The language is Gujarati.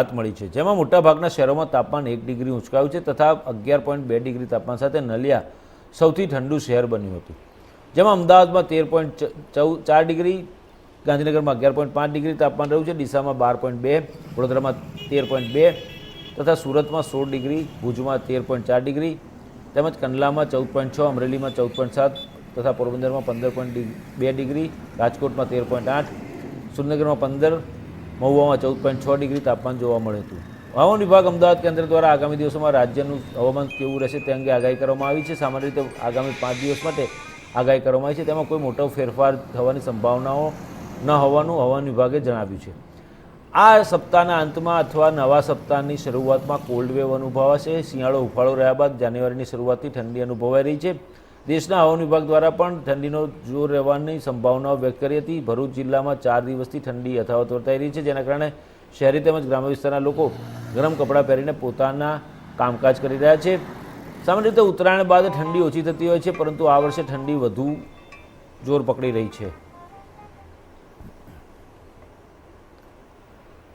રાહત મળી છે. જેમાં મોટાભાગના શહેરોમાં તાપમાન એક ડિગ્રી ઉંચકાયું છે તથા અગિયાર પોઈન્ટ બે ડિગ્રી તાપમાન સાથે નલિયા સૌથી ઠંડુ શહેર બન્યું હતું. જેમાં અમદાવાદમાં તેર પોઈન્ટ ચૌદ, ચાર ડિગ્રી, ગાંધીનગરમાં અગિયાર પોઈન્ટ પાંચ ડિગ્રી તાપમાન રહ્યું છે, ડીસામાં બાર પોઈન્ટ બે, વડોદરામાં તેર પોઈન્ટ બે તથા સુરતમાં સોળ ડિગ્રી, ભુજમાં તેર પોઈન્ટ ચાર ડિગ્રી તેમજ કંડલામાં ચૌદ પોઈન્ટ છ, અમરેલીમાં ચૌદ પોઈન્ટ સાત તથા પોરબંદરમાં પંદર પોઈન્ટ બે ડિગ્રી, રાજકોટમાં તેર પોઈન્ટ આઠ, સુરેન્દ્રનગરમાં પંદર મહુવામાં ચૌદ પોઈન્ટ છ ડિગ્રી તાપમાન જોવા મળ્યું હતું. હવામાન વિભાગ અમદાવાદ કેન્દ્ર દ્વારા આગામી દિવસોમાં રાજ્યનું હવામાન કેવું રહેશે તે અંગે આગાહી કરવામાં આવી છે. સામાન્ય રીતે આગામી પાંચ દિવસ માટે આગાહી કરવામાં આવી છે. તેમાં કોઈ મોટો ફેરફાર થવાની સંભાવનાઓ ન હોવાનું હવામાન વિભાગે જણાવ્યું છે. આ સપ્તાહના અંતમાં અથવા નવા સપ્તાહની શરૂઆતમાં કોલ્ડ વેવ અનુભવાશે. શિયાળો ઉફાળો રહ્યા બાદ જાન્યુઆરીની શરૂઆતથી ઠંડી અનુભવાઈ રહી છે. દેશના હવામાન વિભાગ દ્વારા પણ ઠંડીનો જોર રહેવાની સંભાવનાઓ વ્યક્ત કરી હતી. ભરૂચ જિલ્લામાં ચાર દિવસથી ઠંડી યથાવત વર્તાઈ રહી છે, જેના કારણે શહેરી તેમજ ગ્રામ્ય વિસ્તારના લોકો ગરમ કપડાં પહેરીને પોતાના કામકાજ કરી રહ્યા છે. સામાન્ય રીતે ઉત્તરાયણ બાદ ઠંડી ઓછી થતી હોય છે, પરંતુ આ વર્ષે ઠંડી વધુ જોર પકડી રહી છે.